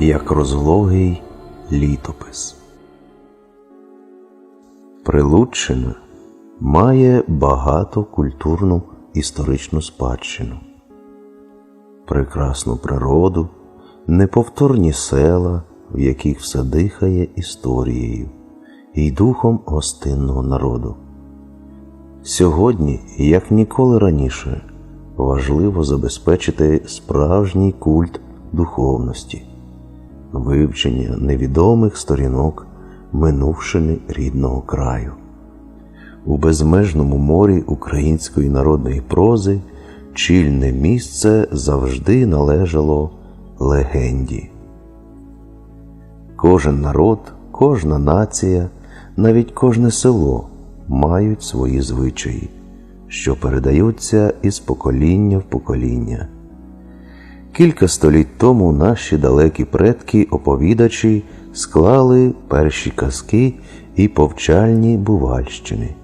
як розлогий літопис. Прилуччина має багато культурну історичну спадщину, прекрасну природу, неповторні села, в яких все дихає історією і духом гостинного народу. Сьогодні, як ніколи раніше, важливо забезпечити справжній культ духовності, вивчення невідомих сторінок минувшини рідного краю. У безмежному морі української народної прози чільне місце завжди належало легенді. Кожен народ, кожна нація, навіть кожне село мають свої звичаї, що передаються із покоління в покоління. Кілька століть тому наші далекі предки оповідачі склали перші казки і повчальні бувальщини.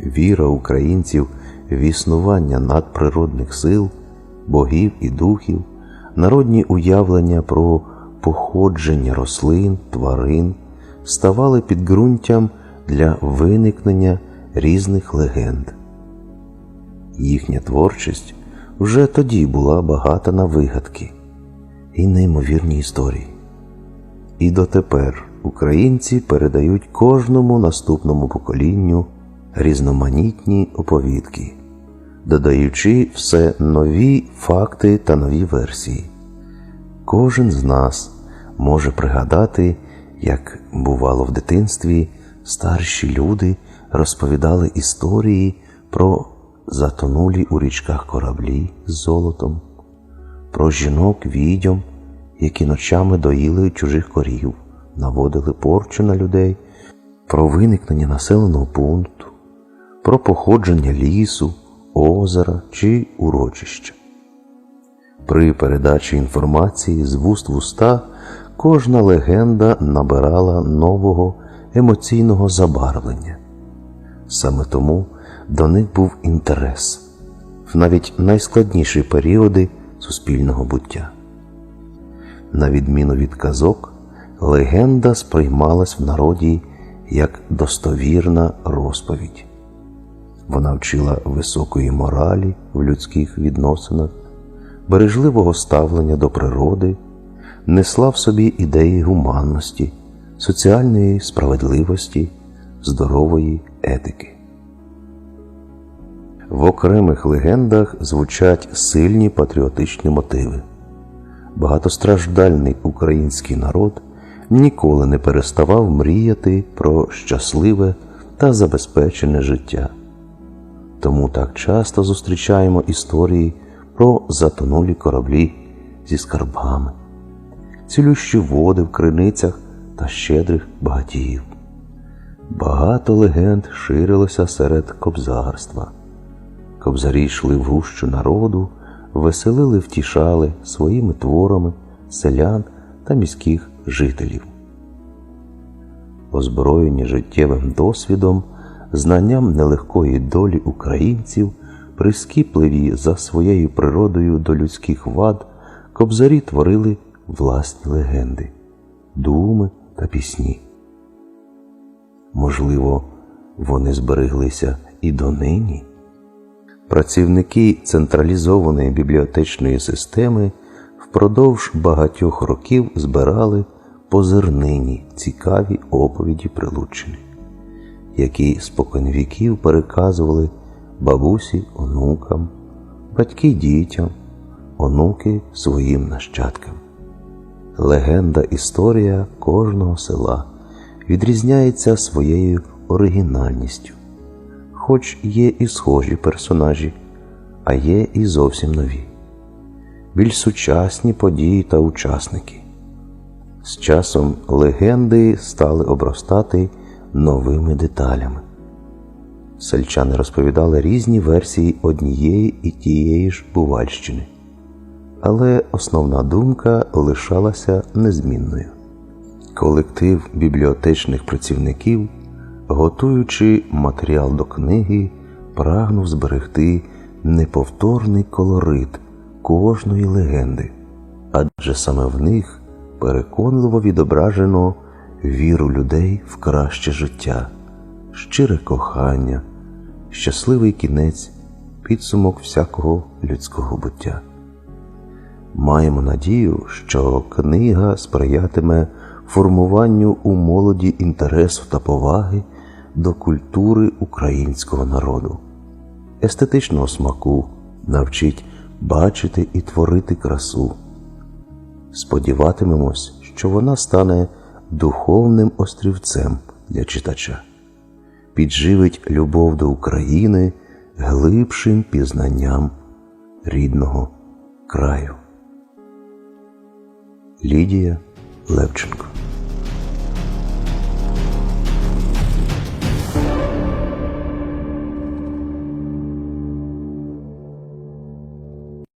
Віра українців в існування надприродних сил, богів і духів, народні уявлення про походження рослин, тварин ставали підґрунтям для виникнення різних легенд. Їхня творчість вже тоді була багата на вигадки і неймовірні історії. І дотепер українці передають кожному наступному поколінню різноманітні оповідки, додаючи все нові факти та нові версії. Кожен з нас може пригадати, як бувало в дитинстві, старші люди розповідали історії про затонулі у річках кораблі з золотом, про жінок відьом, які ночами доїли чужих корів, наводили порчу на людей, про виникнення населеного пункту, про походження лісу, озера чи урочища. При передачі інформації з вуст в уста кожна легенда набирала нового емоційного забарвлення. Саме тому до них був інтерес в навіть найскладніші періоди суспільного буття. На відміну від казок, легенда сприймалась в народі як достовірна розповідь. Вона вчила високої моралі в людських відносинах, бережливого ставлення до природи, несла в собі ідеї гуманності, соціальної справедливості, здорової етики. В окремих легендах звучать сильні патріотичні мотиви. Багатостраждальний український народ ніколи не переставав мріяти про щасливе та забезпечене життя. Тому так часто зустрічаємо історії про затонулі кораблі зі скарбами, цілющі води в криницях та щедрих багатіїв. Багато легенд ширилося серед кобзарства. Кобзарі йшли в гущу народу, веселили, втішали своїми творами селян та міських жителів. Озброєні життєвим досвідом, знанням нелегкої долі українців, прискіпливі за своєю природою до людських вад, кобзарі творили власні легенди, думи та пісні. Можливо, вони збереглися і донині. Працівники централізованої бібліотечної системи впродовж багатьох років збирали по зернині цікаві оповіді Прилуччини, які споконвіків переказували бабусі онукам, батьки дітям, онуки своїм нащадкам. Легенда історія кожного села відрізняється своєю оригінальністю хоч є і схожі персонажі, а є і зовсім нові, більш сучасні події та учасники. З часом легенди стали обростати новими деталями. Сельчани розповідали різні версії однієї і тієї ж Бувальщини, але основна думка лишалася незмінною. Колектив бібліотечних працівників готуючи матеріал до книги, прагнув зберегти неповторний колорит кожної легенди, адже саме в них переконливо відображено віру людей в краще життя, щире кохання, щасливий кінець, підсумок всякого людського буття. Маємо надію, що книга сприятиме формуванню у молоді інтересу та поваги до культури українського народу, естетичного смаку, навчить бачити і творити красу. Сподіватимемось, що вона стане духовним острівцем для читача, підживить любов до України глибшим пізнанням рідного краю. Лідія Левченко